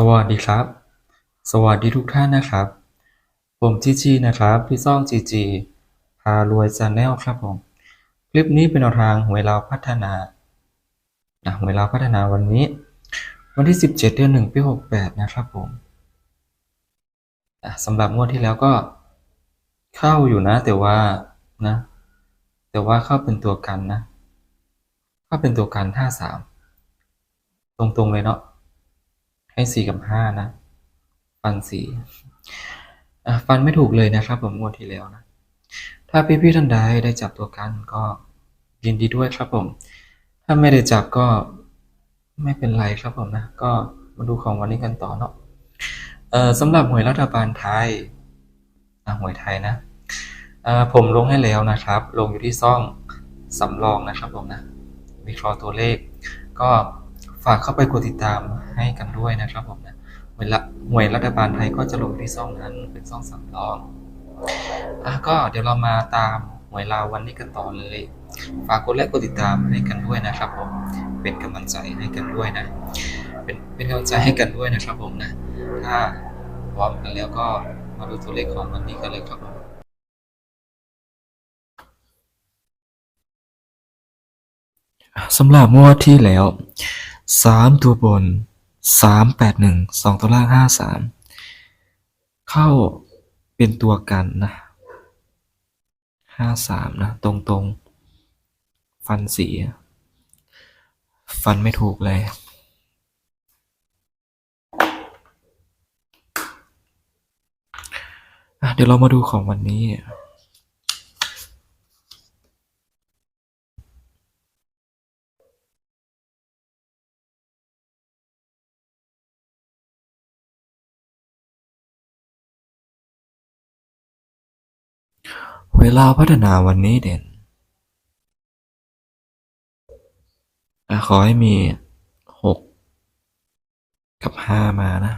สวัสดีครับ สวัสดีทุกท่านนะครับ ผมจีจีนะครับ พี่ซ่องจีจีพารวยชาแนลครับผม คลิปนี้เป็นแนวทางหวยเราวพัฒนานะหวยเราวพัฒนาวันนี้ วันที่ 17 เดือน1ปี68 นะครับผมสำหรับงวดที่แล้วก็เข้าอยู่นะ แต่ว่านะ แต่ว่าเข้าเป็นตัวกันนะ เข้าเป็นตัวกัน 53 ตรงๆเลยเนาะ ให้สี่กับห้านะ ฟันสี่ฟันไม่ถูกเลยนะครับผมงวดที่แล้วนะ ถ้าพี่พี่ๆท่านใดได้จับตัวกันก็ยินดีด้วยครับผม ถ้าไม่ได้จับก็ไม่เป็นไรครับผมนะ ก็มาดูของวันนี้กันต่อเนาะเออสำหรับหวยรัฐบาลไทยหวยไทยนะผมลงให้แล้วนะครับ ลงอยู่ที่ซ่องสำรองนะครับผมนะวิเคราะห์ตัวเลขก็ ฝากเข้าไปกดติดตามให้กันด้วยนะครับผมนะหวยละหวยรัฐบาลไทยก็จะลงที่ซ่องนั้นเป็นซ่องสำรองอะก็เดี๋ยวเรามาตามหน่วยลาววันนี้กันต่อเลย ฝากกดไลค์กดติดตามให้กันด้วยนะครับผมเป็นกำลังใจให้กันด้วยนะ เป็นเป็นกำลังใจให้กันด้วยนะครับผมนะถ้าพร้อมกันแล้วก็มาดูตัวเลขของวันนี้กันเลยครับผมสำหรับงวดที่แล้ว สามตัวบนสามแปดหนึ่งสองตัวล่างห้าสามเข้าเป็นตัวกันนะห้าสามนะ ตรงตรงฟันสีฟันไม่ถูกเลยเดี๋ยวเรามาดูของวันนี้ เวลาพัฒนาวันนี้เด่น ขอให้มีหกกับห้ามานะ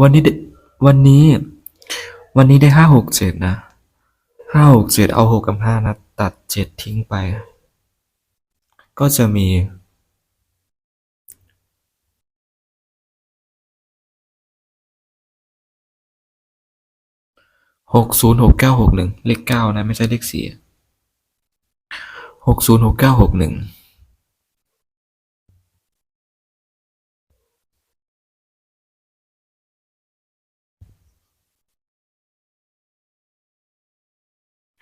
วันนี้วันนี้ วันนี้ได้ห้าหกเจ็ดนะห้าหกเจ็ดเอาหกกับห้านะ ตัดเจ็ดทิ้งไป ก็จะมี หกศูนย์หกเก้าหกหนึ่งเลขเก้านะไม่ใช่เลขสี่หกศูนย์หกเก้าหกหนึ่ง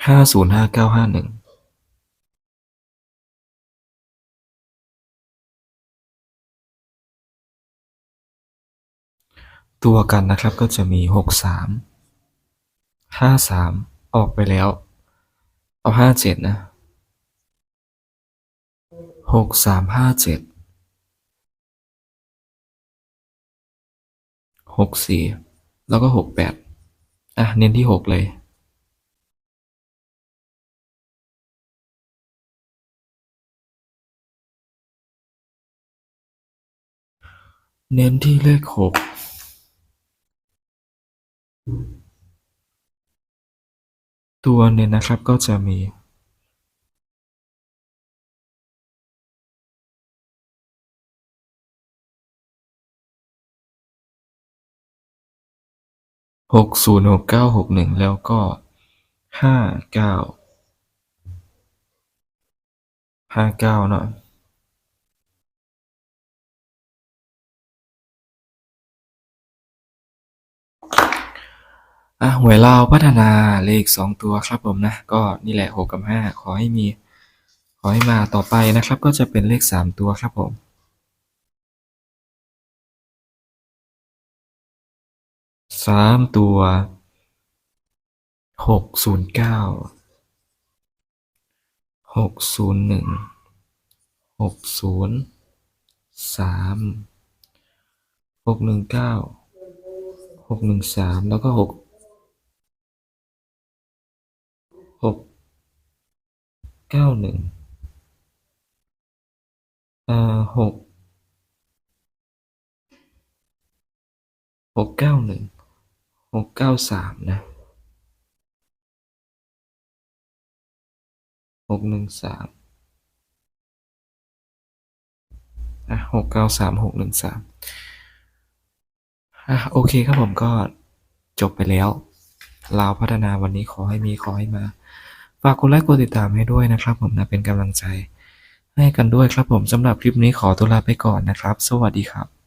ห้าศูนย์ห้าเก้าห้าหนึ่งตัวกันนะครับก็จะมีหกสาม ห้าสามออกไปแล้ว เอาห้าเจ็ดนะหกสามห้าเจ็ดหกสี่แล้วก็หกแปดอะ เน้นที่หกเลยเน้นที่เลขหก ตัวเนี่ยนะครับก็จะมีหกศูนย์หกเก้าหกหนึ่งแล้วก็ห้าเก้าห้าเก้าเนาะ อะหวยลาวพัฒนาเลขสองตัวครับผมนะ ก็นี่แหละหกกับห้าขอให้มี ขอให้มาต่อไปนะครับ ก็จะเป็นเลขสามตัวครับผมสามตัวหกศูนย์เก้าหกศูนย์หนึ่งหกศูนย์สามหกหนึ่งเก้าหกหนึ่งสามแล้วก็หกหก เก้าหนึ่งอ่าหกหกเก้าหนึ่งหกเก้าสามนะหกหนึ่งสามอะหกเก้าสามหกหนึ่งสามอะโอเคครับผมก็จบไปแล้วลาวพัฒนาวันนี้ขอให้มีขอให้มา ฝากกดไลค์กดติดตามให้ด้วยนะครับ ผมนะเป็นกำลังใจ ให้กันด้วยครับผมสำหรับคลิปนี้ขอตัวลาไปก่อนนะครับ สวัสดีครับ